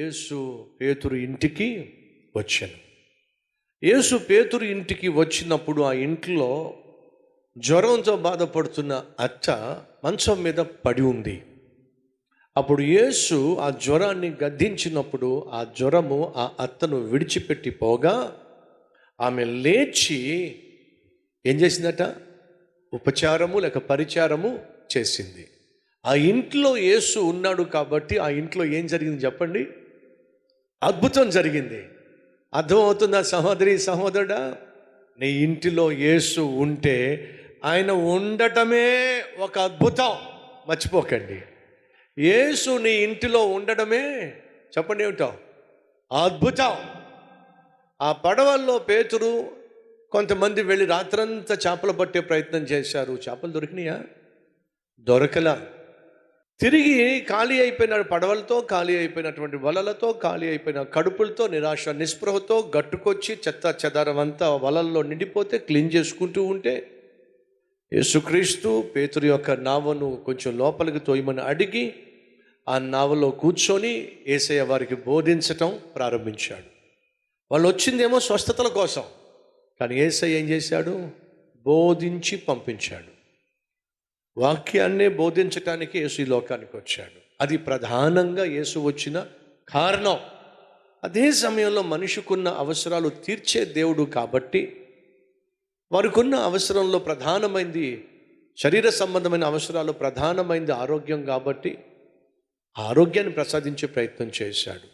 యేసు పేతురు ఇంటికి వచ్చాను. యేసు పేతురు ఇంటికి వచ్చినప్పుడు ఆ ఇంట్లో జ్వరంతో బాధపడుతున్న అత్త మంచం మీద పడి ఉంది. అప్పుడు యేసు ఆ జ్వరాన్ని గద్దించినప్పుడు ఆ జ్వరము ఆ అత్తను విడిచిపెట్టి పోగా ఆమె లేచి ఏం చేసిందట? ఉపచారము లేక పరిచారము చేసింది. ఆ ఇంట్లో యేసు ఉన్నాడు కాబట్టి ఆ ఇంట్లో ఏం జరిగింది చెప్పండి? అద్భుతం జరిగింది. అర్థమవుతుందా సహోదరి సహోదరుడా? నీ ఇంటిలో యేసు ఉంటే ఆయన ఉండటమే ఒక అద్భుతం. మర్చిపోకండి. యేసు నీ ఇంటిలో ఉండటమే చెప్పండి ఏమిటో? అద్భుతం. ఆ పడవల్లో పేతురు కొంతమంది వెళ్ళి రాత్రంతా చేపలు పట్టే ప్రయత్నం చేశారు. చేపలు దొరికినాయా? దొరకలా. తిరిగి ఖాళీ అయిపోయిన పడవలతో ఖాళీ అయిపోయినటువంటి వలలతో ఖాళీ అయిపోయిన కడుపులతో నిరాశ నిస్పృహతో గట్టుకొచ్చి చెత్త చెదారం అంతా వలల్లో నిండిపోతే క్లీన్ చేసుకుంటూ ఉంటే యేసుక్రీస్తు పేతురు యొక్క నావను కొంచెం లోపలికి తోయమని అడిగి ఆ నావలో కూర్చొని ఏసయ్య వారికి బోధించటం ప్రారంభించాడు. వాళ్ళు వచ్చిందేమో స్వస్థతల కోసం. కానీ ఏసయ్య ఏం చేశాడు? బోధించి పంపించాడు. వాక్యాన్నే బోధించటానికి యేసు ఈ లోకానికి వచ్చాడు. అది ప్రధానంగా యేసు వచ్చిన కారణం. అదే సమయంలో మనిషికున్న అవసరాలు తీర్చే దేవుడు కాబట్టి వారికున్న అవసరంలో ప్రధానమైంది శరీర సంబంధమైన అవసరాలు ప్రధానమైంది ఆరోగ్యం కాబట్టి ఆరోగ్యాన్ని ప్రసాదించే ప్రయత్నం చేశాడు.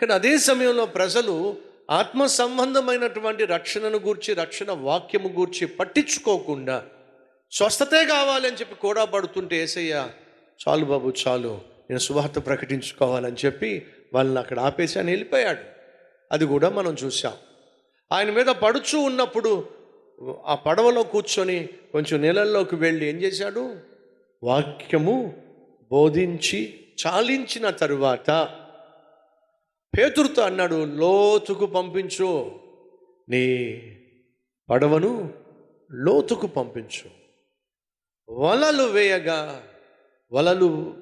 కానీ అదే సమయంలో ప్రజలు ఆత్మ సంబంధమైనటువంటి రక్షణను గూర్చి రక్షణ వాక్యము గూర్చి పట్టించుకోకుండా స్వస్థతే కావాలని చెప్పి కూడా పడుతుంటే ఏసయ్య చాలు బాబు చాలు. నేను సువార్త ప్రకటించుకోవాలని చెప్పి వాళ్ళని అక్కడ ఆపేసి ఆయన వెళ్ళిపోయాడు. అది కూడా మనం చూసాం ఆయన మీద పడుచు ఉన్నప్పుడు ఆ పడవలో కూర్చొని కొంచెం నీళ్ళల్లోకి వెళ్ళి ఏం చేశాడు? వాక్యము బోధించి చాలించిన తరువాత పేతురుతో అన్నాడు లోతుకు పంపించు. నీ పడవను లోతుకు పంపించు. వలలు వేయగా వలలు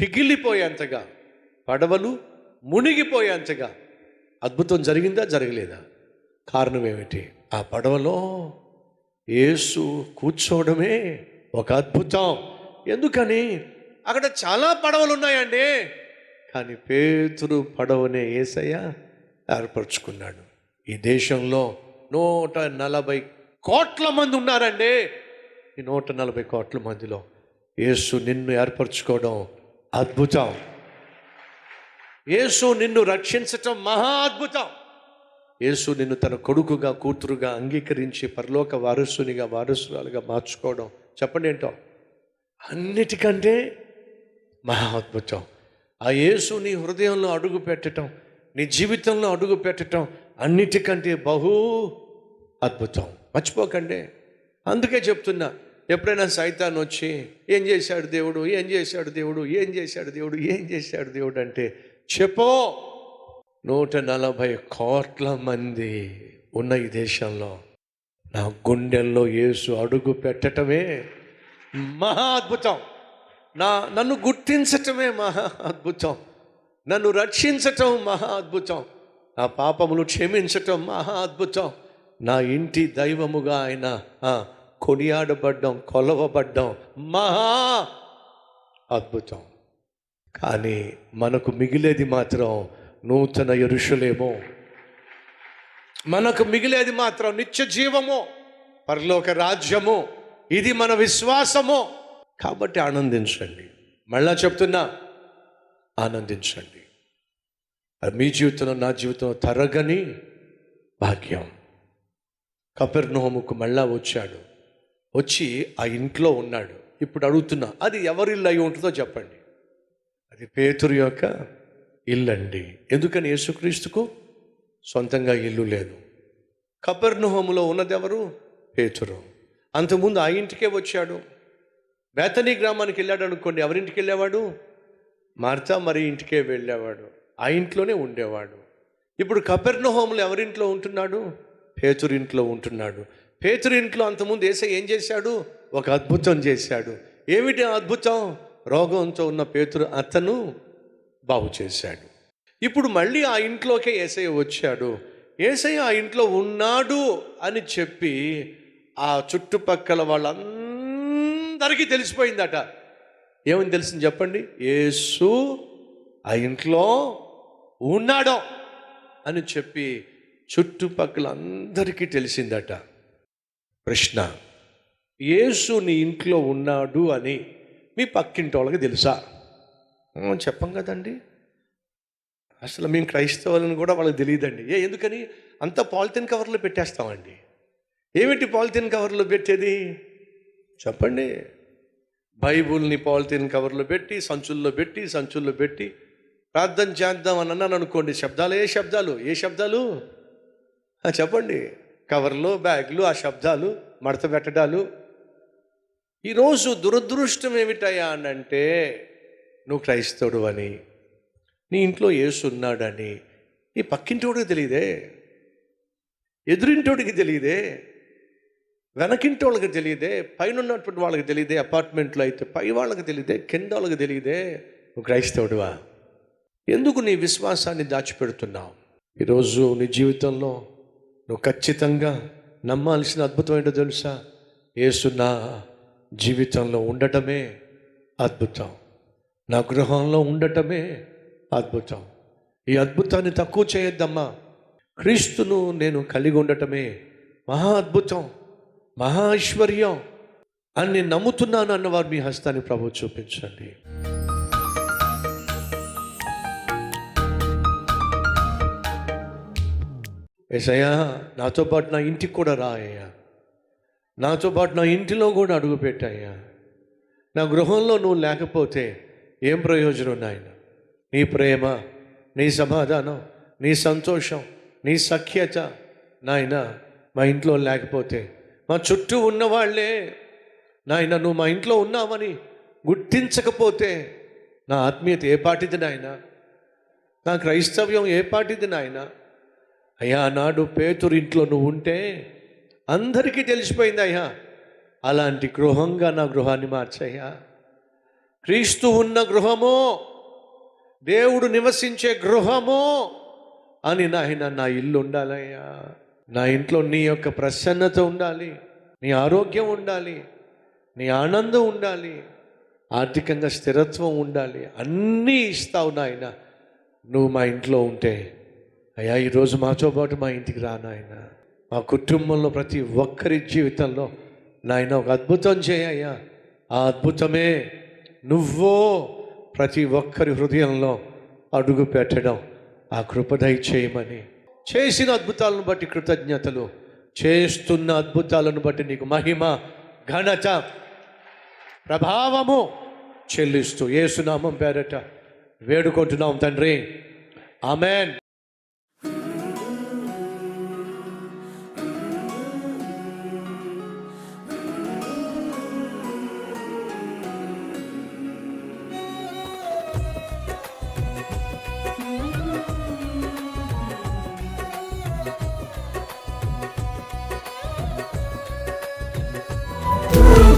పిగిలిపోయేంతగా పడవలు మునిగిపోయేంతగా అద్భుతం జరిగిందా జరగలేదా? కారణం ఏమిటి? ఆ పడవలో యేసు కూర్చోవడమే ఒక అద్భుతం. ఎందుకని? అక్కడ చాలా పడవలు ఉన్నాయండి కానీ పేతురు పడవనే ఏసయ్య ఏర్పరచుకున్నాడు. ఈ దేశంలో నూట నలభై కోట్ల మంది ఉన్నారండి. ఈ నూట నలభై కోట్ల మందిలో యేసు నిన్ను ఏర్పరచుకోవడం అద్భుతం. యేసు నిన్ను రక్షించటం మహా అద్భుతం. యేసు నిన్ను తన కొడుకుగా కూతురుగా అంగీకరించి పరలోక వారసునిగా వారసురాలుగా మార్చుకోవడం చెప్పండి ఏంటో? అన్నిటికంటే మహా అద్భుతం. ఆ యేసు నీ హృదయంలో అడుగు పెట్టడం నీ జీవితంలో అడుగు పెట్టడం అన్నిటికంటే బహు అద్భుతం. మర్చిపోకండి. అందుకే చెప్తున్నా ఎప్పుడైనా సైతాన్ వచ్చి ఏం చేశాడు దేవుడు? ఏం చేశాడు దేవుడు? ఏం చేశాడు దేవుడు? ఏం చేశాడు దేవుడు? అంటే చెప్పో నూట నలభై కోట్ల మంది ఉన్న ఈ దేశంలో నా గుండెల్లో యేసు అడుగు పెట్టటమే మహా అద్భుతం నా నన్ను గుర్తించటమే మహా అద్భుతం నన్ను రక్షించటం మహా అద్భుతం నా పాపములు క్షమించటం మహా అద్భుతం నా ఇంటి దైవముగా ఆయన కొనియాడబడ్డం కొలవబడ్డం. మహా అద్భుతం. కానీ మనకు మిగిలేది మాత్రం నూతన ఎరుషులేమో. మనకు మిగిలేది మాత్రం నిత్య జీవము పరలోక రాజ్యము. ఇది మన విశ్వాసము. కాబట్టి ఆనందించండి. మళ్ళా చెప్తున్నా ఆనందించండి. అది మీ జీవితంలో నా జీవితంలో తరగని భాగ్యం. కపెర్నోముకు మళ్ళా వచ్చాడు. వచ్చి ఆ ఇంట్లో ఉన్నాడు. ఇప్పుడు అడుగుతున్నా అది ఎవరి ఇల్లు అయి ఉంటుందో చెప్పండి. అది పేతురు యొక్క ఇల్లు అండి ఎందుకని యేసుక్రీస్తుకు? సొంతంగా ఇల్లు లేదు. కపర్నుహోములో ఉన్నది ఎవరు పేతురు. అంతకుముందు ఆ ఇంటికే వచ్చాడు. బేతనీ గ్రామానికి వెళ్ళాడు అనుకోండి ఎవరింటికి వెళ్ళేవాడు? మార్తా మరి ఇంటికే వెళ్ళేవాడు. ఆ ఇంట్లోనే ఉండేవాడు. ఇప్పుడు కపెర్నహోములు ఎవరింట్లో ఉంటున్నాడు? పేతురు ఇంట్లో ఉంటున్నాడు. పేతురు ఇంట్లో అంతకుముందు ఏసై ఏం చేశాడు? ఒక అద్భుతం చేశాడు. ఏమిటి ఆ అద్భుతం? రోగంతో ఉన్న పేతురు అతను బాగు చేశాడు. ఇప్పుడు మళ్ళీ ఆ ఇంట్లోకే ఏసై వచ్చాడు. ఏసై ఆ ఇంట్లో ఉన్నాడు అని చెప్పి ఆ చుట్టుపక్కల వాళ్ళందరికీ తెలిసిపోయిందట. ఏమని తెలిసింది చెప్పండి? ఏసు ఆ ఇంట్లో ఉన్నాడో అని చెప్పి చుట్టుపక్కల అందరికీ తెలిసిందట. ప్రశ్న. యేసు నీ ఇంట్లో ఉన్నాడు అని మీ పక్కింటి వాళ్ళకి తెలుసా చెప్పం కదండి. అసలు మేము క్రైస్తవులను కూడా వాళ్ళకి తెలియదండి. ఏ ఎందుకని? అంత పాలిథిన్ కవర్లో పెట్టేస్తామండి. ఏమిటి పాలిథిన్ కవర్లో పెట్టేది? చెప్పండి. బైబుల్ని పాలిథిన్ కవర్లో పెట్టి సంచుల్లో పెట్టి సంచుల్లో పెట్టి ప్రార్థన చేద్దాం అని అన్నాను అనుకోండి శబ్దాలు ఏ శబ్దాలు. ఏ శబ్దాలు? చెప్పండి. కవర్లు బ్యాగ్లు ఆ శబ్దాలు మడత పెట్టడాలు. ఈరోజు దురదృష్టం ఏమిటయ్యా అని అంటే నువ్వు క్రైస్తవుడు అని నీ ఇంట్లో ఏసున్నాడని నీ పక్కింటోడికి తెలియదే ఎదురింటోడికి తెలియదే వెనకింటి వాళ్ళకి తెలియదే పైన ఉన్నటువంటి వాళ్ళకి తెలియదే అపార్ట్మెంట్లో అయితే పై వాళ్ళకి తెలియదే కింద వాళ్ళకి తెలియదే నువ్వు క్రైస్తవుడువా? ఎందుకు నీ విశ్వాసాన్ని దాచిపెడుతున్నావు? ఈరోజు నీ జీవితంలో నువ్వు ఖచ్చితంగా నమ్మాల్సిన అద్భుతం ఏంటో తెలుసా? యేసు నా జీవితంలో ఉండటమే అద్భుతం. నా గృహంలో ఉండటమే అద్భుతం. ఈ అద్భుతాన్ని తక్కువ చేయొద్దమ్మా. క్రీస్తును నేను కలిగి ఉండటమే మహా అద్భుతం మహా ఐశ్వర్యం. అని నమ్ముతున్నాను అన్నవారు మీ హస్తాన్ని ప్రభు చూపించండి. ఏసయ్యా నాతో పాటు నా ఇంటికి కూడా రా అయ్యా. నాతో పాటు నా ఇంటిలో కూడా అడుగు పెట్టాయ్యా. నా గృహంలో నువ్వు లేకపోతే ఏం ప్రయోజనం నాయన? నీ ప్రేమ నీ సమాధానం నీ సంతోషం నీ సఖ్యత నాయన మా ఇంట్లో లేకపోతే మా చుట్టూ ఉన్నవాళ్ళే నాయన నువ్వు మా ఇంట్లో ఉన్నావని గుర్తించకపోతే నా ఆత్మీయత ఏ పాటిది నాయన? నా క్రైస్తవ్యం ఏ పాటిది నాయన? అయ్యా నాడు పేతురు ఇంట్లో నువ్వు ఉంటే అందరికీ తెలిసిపోయింది అయ్యా. అలాంటి గృహంగా నా గృహాన్ని మార్చయ్యా. క్రీస్తు ఉన్న గృహము దేవుడు నివసించే గృహము అని నాయన నా ఇల్లు ఉండాలయ్యా. నా ఇంట్లో నీ యొక్క ప్రసన్నత ఉండాలి నీ ఆరోగ్యం ఉండాలి నీ ఆనందం ఉండాలి ఆర్థికంగా స్థిరత్వం ఉండాలి అన్నీ ఇస్తావు నాయన. నువ్వు మా ఇంట్లో ఉంటే అయ్యా ఈరోజు మాతో పాటు మా ఇంటికి రా నాయన. మా కుటుంబంలో ప్రతి ఒక్కరి జీవితంలో నాయన ఒక అద్భుతం చేయ్యా ఆ అద్భుతమే నువ్వో ప్రతి ఒక్కరి హృదయంలో అడుగు పెట్టడం ఆ కృపదయ చేయమని చేసిన అద్భుతాలను బట్టి కృతజ్ఞతలు. చేస్తున్న అద్భుతాలను బట్టి నీకు మహిమ ఘనత ప్రభావము చెల్లిస్తూ ఏసునామం పేరట వేడుకుంటున్నాం తండ్రి. ఆమెన్.